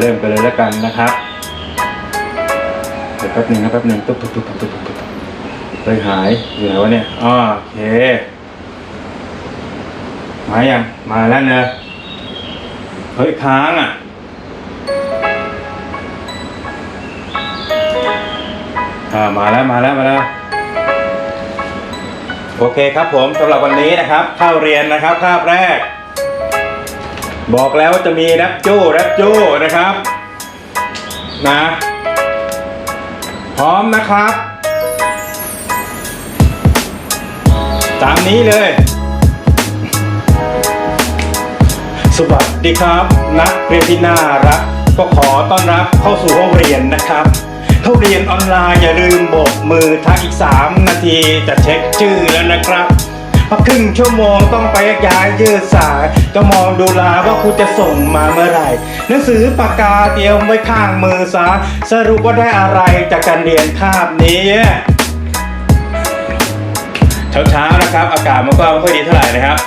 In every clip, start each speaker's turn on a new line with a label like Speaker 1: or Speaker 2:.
Speaker 1: เริ่มกันเลยแล้วกันนะครับเดี๋ยวแป๊บหนึ่งนะแป๊บหนึ่งตุ๊บตุ๊บตุ๊บตุ๊บตุ๊บตุ๊บเลยหายอยู่ไหนวะเนี่ยอ๋อโอเค มายังมาแล้วเนอะเฮ้ยค้างอะอ่ามาแล้วมาแล้วมาแล้วโอเคครับผมสำหรับวันนี้นะครับ เข้าเรียนนะครับคาบแรก บอกแล้วว่าจะมีแรปโจ้แรปโจ้นะครับ นะ พร้อมนะครับ ตามนี้เลย สวัสดีครับ นักเรียนที่น่ารัก ก็ขอต้อนรับเข้าสู่ห้องเรียนนะครับเข้าเรียนออนไลน์อย่าลืมโบกมือทักอีก 3 นาทีจะเช็คชื่อแล้วนะครับ พักครึ่งชั่วโมงต้องไปย้ายยืดสายก็มองดูลาว่าครูจะส่งมาเมื่อไหร่หนังสือปากกาเตรียมไว้ข้างมือซาสรุปว่าได้อะไรจากการเรียนคาบนี้เช้าๆนะครับ อากาศมันก็ไม่ค่อยดีเท่าไหร่นะครับ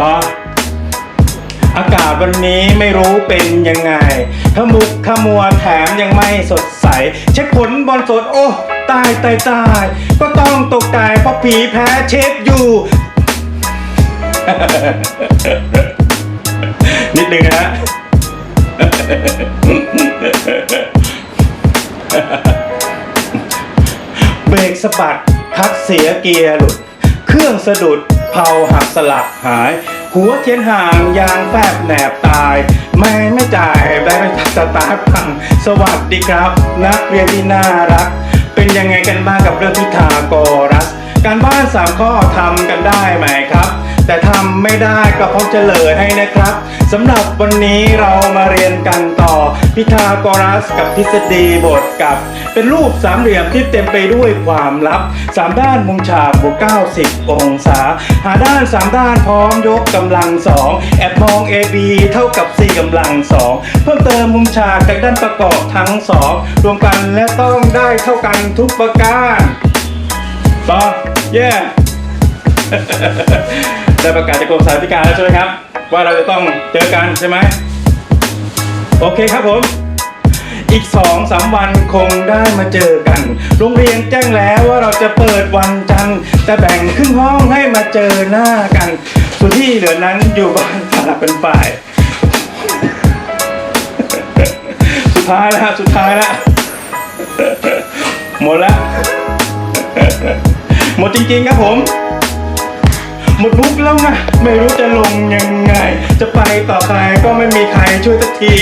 Speaker 1: ต่ออากาศวันนี้ไม่รู้เป็นยังไงขมุกขมัวแถมยังไม่สดใส เช็คผลบอลสดโอ้ ตายตายตายก็ต้องตกใจเพราะผีแพ้เชฟอยู่ นิดนึงนะฮะเบรกสะบัดคัดเสียเกียร์หลุด เครื่องสะดุดเผาหักสลักหาย หัวเทียนห่างยางแฟบแหนบตาย ไม่ไม่จ่ายได้ไม่สตาร์ทพัง สวัสดีครับ นักเรียนที่น่ารัก เป็นยังไงกันบ้างกับเรื่องพิธากรัส การบ้านสามข้อทำกันได้ไหมครับ แต่ทำไม่ได้ก็พร้อมเฉลยให้นะครับสำหรับวันนี้เรามาเรียนกันต่อพิธาโกรัสกับทฤษฎีบทกับ เป็นรูปสามเหลี่ยมที่เต็มไปด้วยความลับสามด้านมุมฉากบวก90 องศา หาด้านสามด้านพร้อมยกกำลังสองแอบมอง AB เท่ากับ C กำลังสองเพิ่มเติมมุมฉากจากด้านประกอบทั้งสองรวมกันและต้องได้เท่ากันทุกประการ เย้ ได้ประกาศจากกรมสาธารณสุขแล้วใช่ไหมครับ ว่าเราจะต้องเจอกันใช่ไหม โอเคครับผม อีกสองสามวันคงได้มาเจอกัน โรงเรียนแจ้งแล้วว่าเราจะเปิดวันจันทร์แต่แบ่งครึ่งห้องให้มาเจอหน้ากัน ส่วนที่เหลือนั้นอยู่บ้านสลับเป็นฝ่าย สุดท้ายแล้วสุดท้ายแล้วหมดแล้ว หมดจริงๆครับผม หมดมุกแล้วไงไม่รู้จะลงยังไง จะไปต่อใครก็ไม่มีใครช่วยสักที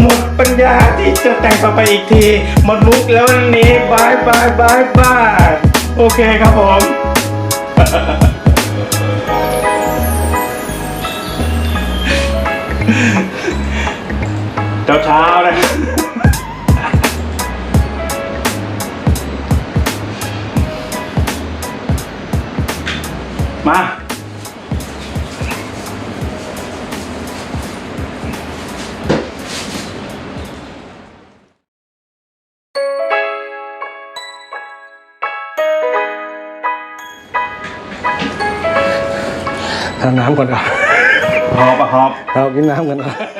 Speaker 1: หมดปัญญาที่จะแต่งต่อไปอีกที หมดมุกแล้ววันนี้บายบายบายบายโอเคครับผมเช้าเช้าๆนะ มา
Speaker 2: ทานน้ำก่อนครับ
Speaker 1: หอบอะหอบ
Speaker 2: เรากินน้ำกันครับ